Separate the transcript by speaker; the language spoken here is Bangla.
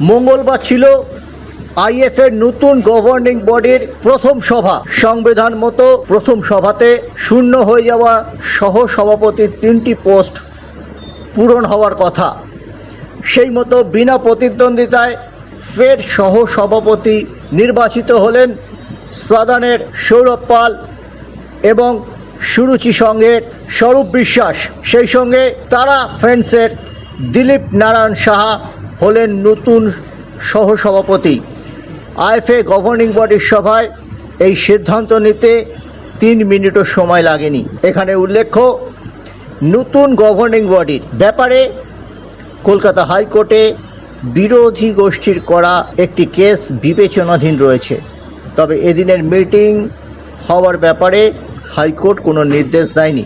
Speaker 1: মঙ্গলবার ছিল আইএফের নতুন গভর্নিং বডির প্রথম সভা। সংবিধান মতো প্রথম সভাতে শূন্য হয়ে যাওয়া সহ সভাপতির তিনটি পোস্ট পূরণ হওয়ার কথা। সেই মতো বিনা প্রতিদ্বন্দ্বিতায় ফের সহ সভাপতি নির্বাচিত হলেন সাদানের সৌরভ পাল এবং সুরুচি সংঘের স্বরূপ বিশ্বাস। সেই সঙ্গে তারা ফ্রেন্ডসের দিলীপ নারায়ণ সাহা হলেন নতুন সহসভাপতি। আইএফএ গভর্নিং বডির সভায় এই সিদ্ধান্ত নিতে তিন মিনিটও সময় লাগেনি। এখানে উল্লেখ্য, নতুন গভর্নিং বডির ব্যাপারে কলকাতা হাইকোর্টে বিরোধী গোষ্ঠীর করা একটি কেস বিবেচনাধীন রয়েছে। তবে এদিনের মিটিং হওয়ার ব্যাপারে হাইকোর্ট কোনো নির্দেশ দেয়নি।